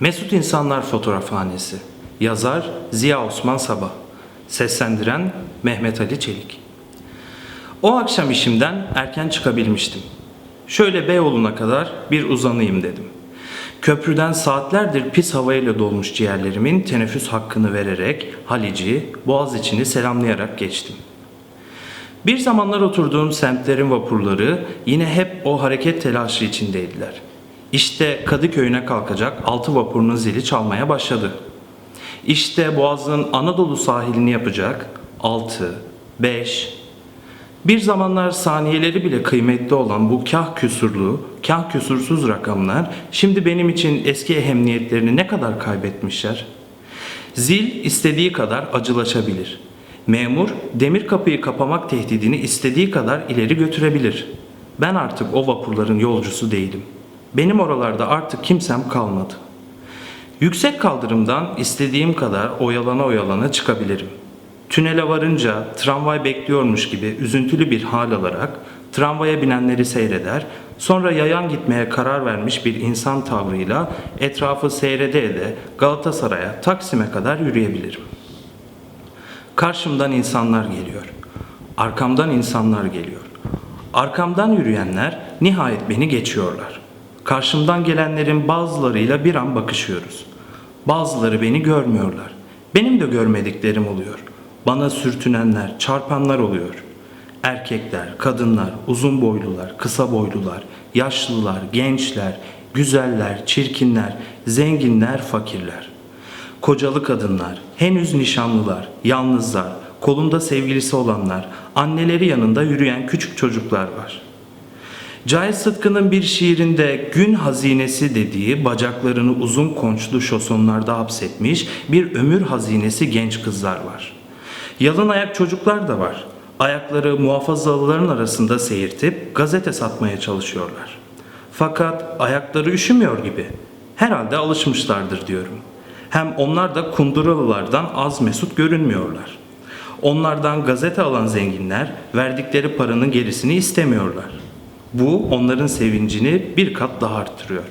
Mesut İnsanlar Fotoğrafhanesi Yazar Ziya Osman Sabah Seslendiren Mehmet Ali Çelik O akşam işimden erken çıkabilmiştim. Şöyle Beyoğlu'na kadar bir uzanayım dedim. Köprüden saatlerdir pis havayla dolmuş ciğerlerimin teneffüs hakkını vererek Halici, Boğaziçi'ni selamlayarak geçtim. Bir zamanlar oturduğum semtlerin vapurları yine hep o hareket telaşı içindeydiler. İşte Kadıköy'üne kalkacak altı vapurunun zili çalmaya başladı. İşte Boğaz'ın Anadolu sahilini yapacak altı, beş, bir zamanlar saniyeleri bile kıymetli olan bu kah küsurlu, kah küsursuz rakamlar şimdi benim için eski ehemmiyetlerini ne kadar kaybetmişler? Zil istediği kadar acılaşabilir. Memur demir kapıyı kapamak tehdidini istediği kadar ileri götürebilir. Ben artık o vapurların yolcusu değilim. Benim oralarda artık kimsem kalmadı. Yüksek kaldırımdan istediğim kadar oyalana oyalana çıkabilirim. Tünele varınca tramvay bekliyormuş gibi üzüntülü bir hal alarak tramvaya binenleri seyreder, sonra yayan gitmeye karar vermiş bir insan tavrıyla etrafı seyrede ede Galatasaray'a, Taksim'e kadar yürüyebilirim. Karşımdan insanlar geliyor. Arkamdan insanlar geliyor. Arkamdan yürüyenler nihayet beni geçiyorlar. Karşımdan gelenlerin bazılarıyla bir an bakışıyoruz. Bazıları beni görmüyorlar. Benim de görmediklerim oluyor. Bana sürtünenler, çarpanlar oluyor. Erkekler, kadınlar, uzun boylular, kısa boylular, yaşlılar, gençler, güzeller, çirkinler, zenginler, fakirler. Kocalı kadınlar, henüz nişanlılar, yalnızlar, kolunda sevgilisi olanlar, anneleri yanında yürüyen küçük çocuklar var. Cahit Sıtkı'nın bir şiirinde gün hazinesi dediği bacaklarını uzun konçlu şosonlarda hapsetmiş bir ömür hazinesi genç kızlar var. Yalın ayak çocuklar da var. Ayakları muhafazalıların arasında seyirtip gazete satmaya çalışıyorlar. Fakat ayakları üşümüyor gibi. Herhalde alışmışlardır diyorum. Hem onlar da kunduralılardan az mesut görünmüyorlar. Onlardan gazete alan zenginler verdikleri paranın gerisini istemiyorlar. Bu onların sevincini bir kat daha arttırıyor.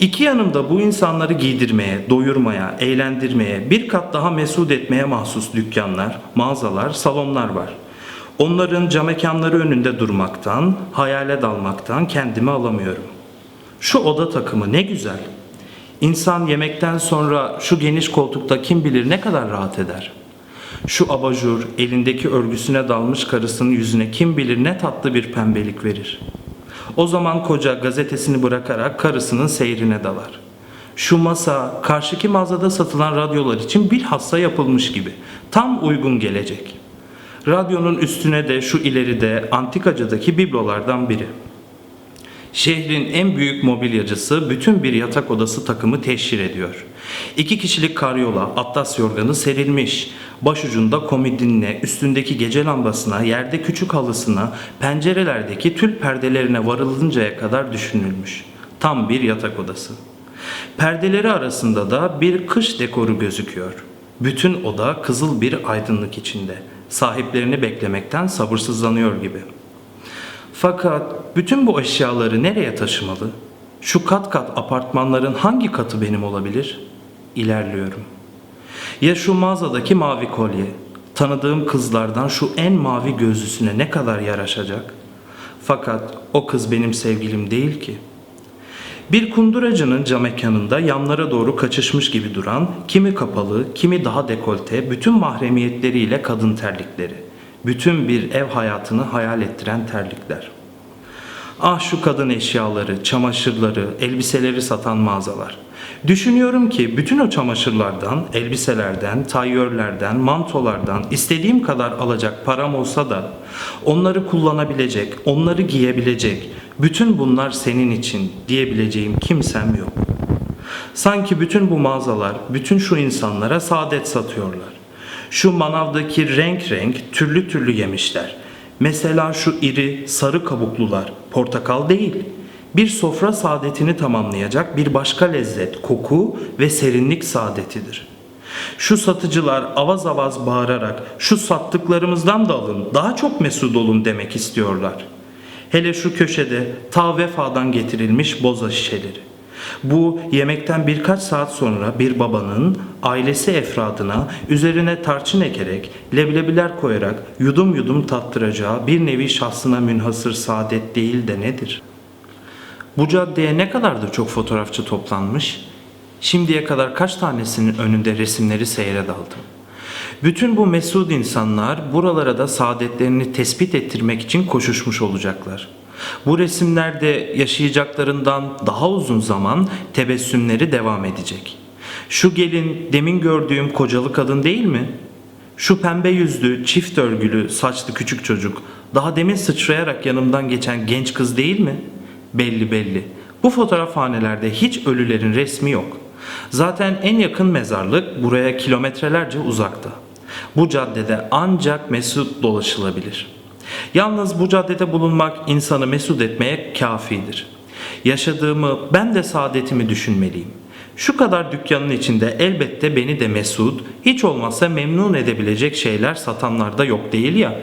İki yanımda bu insanları giydirmeye, doyurmaya, eğlendirmeye, bir kat daha mesut etmeye mahsus dükkanlar, mağazalar, salonlar var. Onların camekanları önünde durmaktan, hayale dalmaktan kendimi alamıyorum. Şu oda takımı ne güzel. İnsan yemekten sonra şu geniş koltukta kim bilir ne kadar rahat eder. Şu abajur elindeki örgüsüne dalmış karısının yüzüne kim bilir ne tatlı bir pembelik verir. O zaman koca gazetesini bırakarak karısının seyrine dalar. Şu masa karşıki mağazada satılan radyolar için bilhassa yapılmış gibi. Tam uygun gelecek. Radyonun üstüne de şu ileride antikacıdaki biblolardan biri. Şehrin en büyük mobilyacısı bütün bir yatak odası takımı teşhir ediyor. İki kişilik karyola, atlas yorganı serilmiş. Başucunda komodinine, üstündeki gece lambasına, yerde küçük halısına, pencerelerdeki tül perdelerine varılıncaya kadar düşünülmüş. Tam bir yatak odası. Perdeleri arasında da bir kış dekoru gözüküyor. Bütün oda kızıl bir aydınlık içinde. Sahiplerini beklemekten sabırsızlanıyor gibi.'' Fakat bütün bu eşyaları nereye taşımalı? Şu kat kat apartmanların hangi katı benim olabilir? İlerliyorum. Ya şu mağazadaki mavi kolye, tanıdığım kızlardan şu en mavi gözlüsüne ne kadar yaraşacak? Fakat o kız benim sevgilim değil ki. Bir kunduracının cam mekanında yanlara doğru kaçışmış gibi duran, kimi kapalı, kimi daha dekolte, bütün mahremiyetleriyle kadın terlikleri bütün bir ev hayatını hayal ettiren terlikler. Ah şu kadın eşyaları, çamaşırları, elbiseleri satan mağazalar. Düşünüyorum ki bütün o çamaşırlardan, elbiselerden, tayyörlerden, mantolardan istediğim kadar alacak param olsa da onları kullanabilecek, onları giyebilecek, bütün bunlar senin için diyebileceğim kimsem yok. Sanki bütün bu mağazalar, bütün şu insanlara saadet satıyorlar. Şu manavdaki renk renk, türlü türlü yemişler. Mesela şu iri, sarı kabuklular, portakal değil. Bir sofra saadetini tamamlayacak bir başka lezzet, koku ve serinlik saadetidir. Şu satıcılar avaz avaz bağırarak şu sattıklarımızdan da alın, daha çok mesut olun demek istiyorlar. Hele şu köşede ta vefadan getirilmiş boza şişeleri. Bu yemekten birkaç saat sonra bir babanın ailesi efradına üzerine tarçın ekerek, leblebiler koyarak yudum yudum tattıracağı bir nevi şahsına münhasır saadet değil de nedir? Bu caddeye ne kadar da çok fotoğrafçı toplanmış. Şimdiye kadar kaç tanesinin önünde resimleri seyre daldım. Bütün bu mesud insanlar buralara da saadetlerini tespit ettirmek için koşuşmuş olacaklar. Bu resimlerde yaşayacaklarından daha uzun zaman tebessümleri devam edecek. Şu gelin demin gördüğüm kocalı kadın değil mi? Şu pembe yüzlü, çift örgülü, saçlı küçük çocuk, daha demin sıçrayarak yanımdan geçen genç kız değil mi? Belli belli. Bu fotoğrafhanelerde hiç ölülerin resmi yok. Zaten en yakın mezarlık buraya kilometrelerce uzakta. Bu caddede ancak mesut dolaşılabilir. Yalnız bu caddede bulunmak insanı mesut etmeye kafidir. Yaşadığımı, ben de saadetimi düşünmeliyim. Şu kadar dükkanın içinde elbette beni de mesut, hiç olmazsa memnun edebilecek şeyler satanlar da yok değil ya.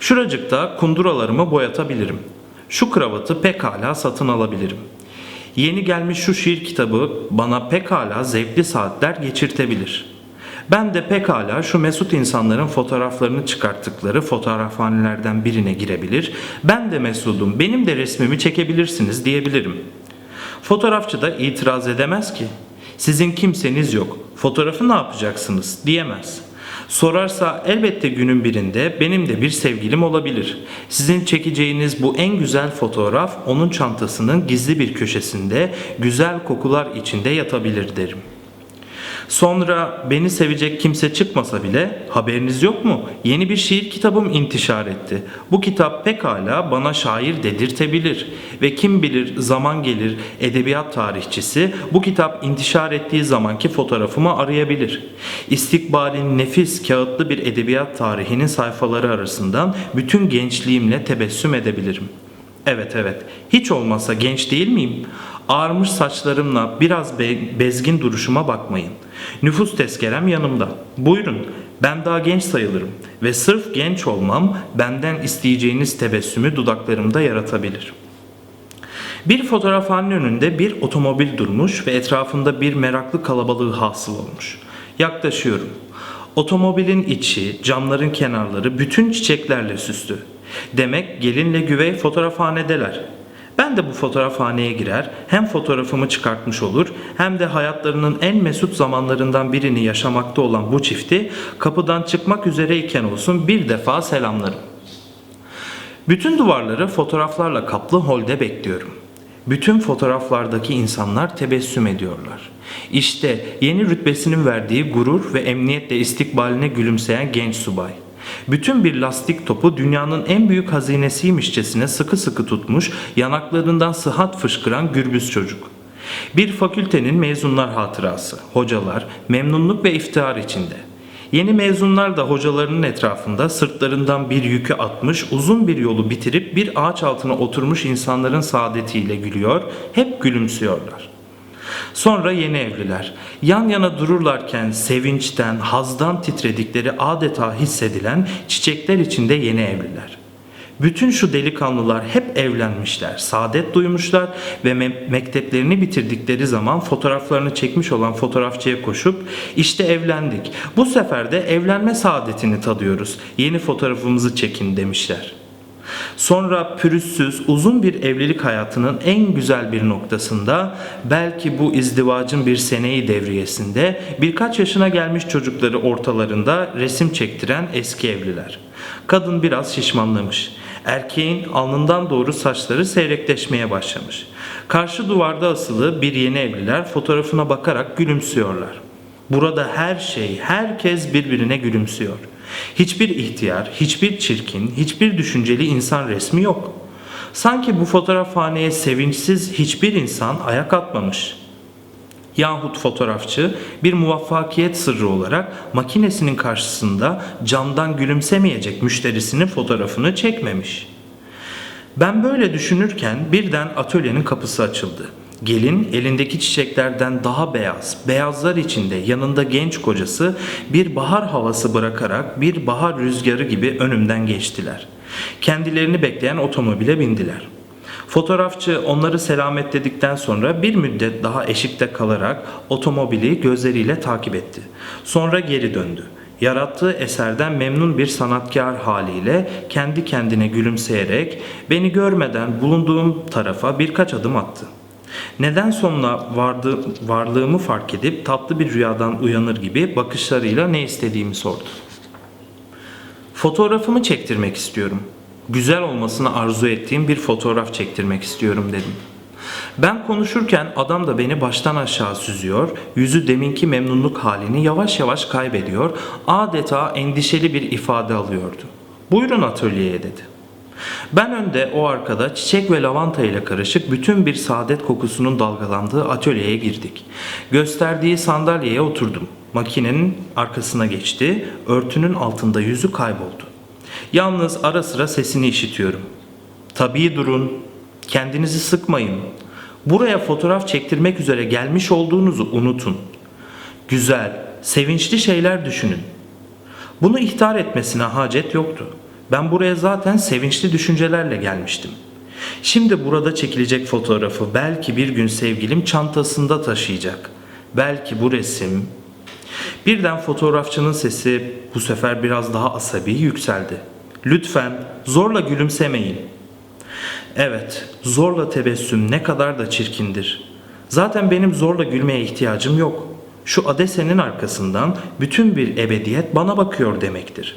Şuracıkta kunduralarımı boyatabilirim. Şu kravatı pekala satın alabilirim. Yeni gelmiş şu şiir kitabı bana pekala zevkli saatler geçirtebilir. Ben de pekala şu mesut insanların fotoğraflarını çıkarttıkları fotoğrafhanelerden birine girebilir. Ben de mesudum, benim de resmimi çekebilirsiniz diyebilirim. Fotoğrafçı da itiraz edemez ki. Sizin kimseniz yok. Fotoğrafı ne yapacaksınız diyemez. Sorarsa elbette günün birinde benim de bir sevgilim olabilir. Sizin çekeceğiniz bu en güzel fotoğraf onun çantasının gizli bir köşesinde güzel kokular içinde yatabilir derim. Sonra beni sevecek kimse çıkmasa bile haberiniz yok mu? Yeni bir şiir kitabım intişar etti. Bu kitap pekala bana şair dedirtebilir. Ve kim bilir zaman gelir edebiyat tarihçisi bu kitap intişar ettiği zamanki fotoğrafımı arayabilir. İstikbalin nefis kağıtlı bir edebiyat tarihinin sayfaları arasından bütün gençliğimle tebessüm edebilirim. Evet evet. Hiç olmazsa genç değil miyim? Ağarmış saçlarımla biraz be- bezgin duruşuma bakmayın. Nüfus tezkerem yanımda. Buyurun. Ben daha genç sayılırım ve sırf genç olmam benden isteyeceğiniz tebessümü dudaklarımda yaratabilir. Bir fotoğrafhanenin önünde bir otomobil durmuş ve etrafında bir meraklı kalabalığı hasıl olmuş. Yaklaşıyorum. Otomobilin içi, camların kenarları bütün çiçeklerle süslü. Demek gelinle güvey fotoğrafhanedeler. Ben de bu fotoğrafhaneye girer, hem fotoğrafımı çıkartmış olur, hem de hayatlarının en mesut zamanlarından birini yaşamakta olan bu çifti kapıdan çıkmak üzereyken olsun bir defa selamlarım. Bütün duvarları fotoğraflarla kaplı holde bekliyorum. Bütün fotoğraflardaki insanlar tebessüm ediyorlar. İşte yeni rütbesinin verdiği gurur ve emniyetle istikbaline gülümseyen genç subay. Bütün bir lastik topu dünyanın en büyük hazinesiymişçesine sıkı sıkı tutmuş, yanaklarından sıhhat fışkıran gürbüz çocuk. Bir fakültenin mezunlar hatırası, hocalar, memnunluk ve iftihar içinde. Yeni mezunlar da hocalarının etrafında sırtlarından bir yükü atmış, uzun bir yolu bitirip bir ağaç altına oturmuş insanların saadetiyle gülüyor, hep gülümsüyorlar. Sonra yeni evliler. Yan yana dururlarken sevinçten, hazdan titredikleri adeta hissedilen çiçekler içinde yeni evliler. Bütün şu delikanlılar hep evlenmişler, saadet duymuşlar ve me- mekteplerini bitirdikleri zaman fotoğraflarını çekmiş olan fotoğrafçıya koşup işte evlendik. Bu sefer de evlenme saadetini tadıyoruz. Yeni fotoğrafımızı çekin demişler. Sonra pürüzsüz uzun bir evlilik hayatının en güzel bir noktasında belki bu izdivacın bir seneyi devriyesinde birkaç yaşına gelmiş çocukları ortalarında resim çektiren eski evliler. Kadın biraz şişmanlamış. Erkeğin alnından doğru saçları seyrekleşmeye başlamış. Karşı duvarda asılı bir yeni evliler fotoğrafına bakarak gülümsüyorlar. Burada her şey, herkes birbirine gülümsüyor. Hiçbir ihtiyar, hiçbir çirkin, hiçbir düşünceli insan resmi yok. Sanki bu fotoğrafhaneye sevinçsiz hiçbir insan ayak atmamış. Yahut fotoğrafçı bir muvaffakiyet sırrı olarak makinesinin karşısında camdan gülümsemeyecek müşterisinin fotoğrafını çekmemiş. Ben böyle düşünürken birden atölyenin kapısı açıldı. Gelin elindeki çiçeklerden daha beyaz, beyazlar içinde yanında genç kocası bir bahar havası bırakarak bir bahar rüzgarı gibi önümden geçtiler. Kendilerini bekleyen otomobile bindiler. Fotoğrafçı onları selametledikten sonra bir müddet daha eşikte kalarak otomobili gözleriyle takip etti. Sonra geri döndü. Yarattığı eserden memnun bir sanatkar haliyle kendi kendine gülümseyerek beni görmeden bulunduğum tarafa birkaç adım attı. Neden sonra vardı, varlığımı fark edip tatlı bir rüyadan uyanır gibi bakışlarıyla ne istediğimi sordu. Fotoğrafımı çektirmek istiyorum. Güzel olmasını arzu ettiğim bir fotoğraf çektirmek istiyorum dedim. Ben konuşurken adam da beni baştan aşağı süzüyor, yüzü deminki memnunluk halini yavaş yavaş kaybediyor, adeta endişeli bir ifade alıyordu. Buyurun atölyeye dedi. Ben önde o arkada çiçek ve lavanta ile karışık bütün bir saadet kokusunun dalgalandığı atölyeye girdik. Gösterdiği sandalyeye oturdum. Makinenin arkasına geçti, örtünün altında yüzü kayboldu. Yalnız ara sıra sesini işitiyorum. Tabii durun, kendinizi sıkmayın. Buraya fotoğraf çektirmek üzere gelmiş olduğunuzu unutun. Güzel, sevinçli şeyler düşünün. Bunu ihtar etmesine hacet yoktu. Ben buraya zaten sevinçli düşüncelerle gelmiştim. Şimdi burada çekilecek fotoğrafı belki bir gün sevgilim çantasında taşıyacak. Belki bu resim... Birden fotoğrafçının sesi bu sefer biraz daha asabi yükseldi. Lütfen zorla gülümsemeyin. Evet, zorla tebessüm ne kadar da çirkindir. Zaten benim zorla gülmeye ihtiyacım yok. Şu adesenin arkasından bütün bir ebediyet bana bakıyor demektir.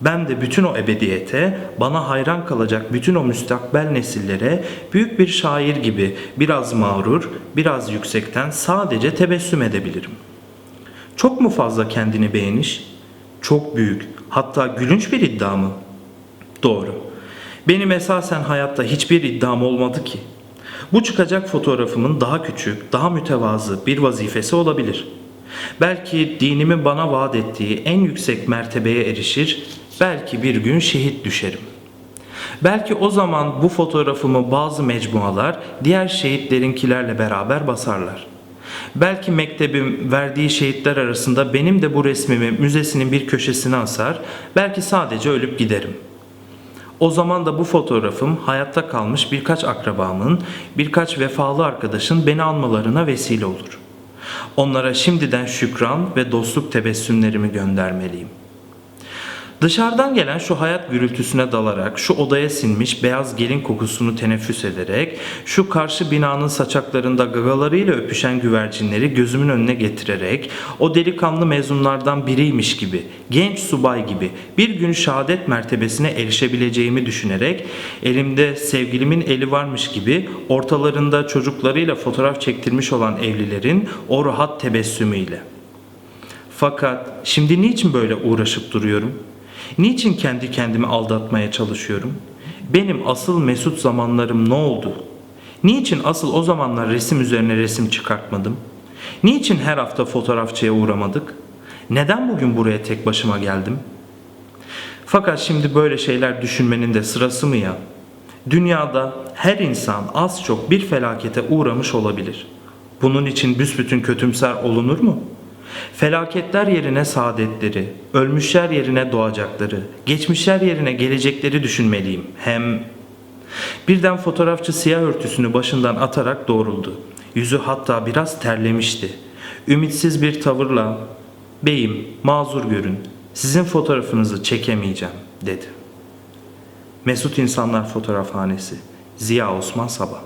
Ben de bütün o ebediyete, bana hayran kalacak bütün o müstakbel nesillere büyük bir şair gibi biraz mağrur, biraz yüksekten sadece tebessüm edebilirim. Çok mu fazla kendini beğeniş? Çok büyük, hatta gülünç bir iddia mı? Doğru. Benim esasen hayatta hiçbir iddiam olmadı ki. Bu çıkacak fotoğrafımın daha küçük, daha mütevazı bir vazifesi olabilir. Belki dinimin bana vaat ettiği en yüksek mertebeye erişir, belki bir gün şehit düşerim. Belki o zaman bu fotoğrafımı bazı mecmualar diğer şehitlerinkilerle beraber basarlar. Belki mektebim verdiği şehitler arasında benim de bu resmimi müzesinin bir köşesine asar, belki sadece ölüp giderim.'' O zaman da bu fotoğrafım hayatta kalmış birkaç akrabamın, birkaç vefalı arkadaşın beni anmalarına vesile olur. Onlara şimdiden şükran ve dostluk tebessümlerimi göndermeliyim. Dışarıdan gelen şu hayat gürültüsüne dalarak, şu odaya sinmiş beyaz gelin kokusunu teneffüs ederek, şu karşı binanın saçaklarında gagalarıyla öpüşen güvercinleri gözümün önüne getirerek, o delikanlı mezunlardan biriymiş gibi, genç subay gibi bir gün şehadet mertebesine erişebileceğimi düşünerek, elimde sevgilimin eli varmış gibi ortalarında çocuklarıyla fotoğraf çektirmiş olan evlilerin o rahat tebessümüyle. Fakat şimdi niçin böyle uğraşıp duruyorum?'' Niçin kendi kendimi aldatmaya çalışıyorum? Benim asıl mesut zamanlarım ne oldu? Niçin asıl o zamanlar resim üzerine resim çıkartmadım? Niçin her hafta fotoğrafçıya uğramadık? Neden bugün buraya tek başıma geldim? Fakat şimdi böyle şeyler düşünmenin de sırası mı ya? Dünyada her insan az çok bir felakete uğramış olabilir. Bunun için büsbütün kötümser olunur mu?'' Felaketler yerine saadetleri, ölmüşler yerine doğacakları, geçmişler yerine gelecekleri düşünmeliyim. Hem birden fotoğrafçı siyah örtüsünü başından atarak doğruldu. Yüzü hatta biraz terlemişti. Ümitsiz bir tavırla "Beyim, mazur görün. Sizin fotoğrafınızı çekemeyeceğim." dedi. Mesut İnsanlar Fotoğrafhanesi Ziya Osman Sabah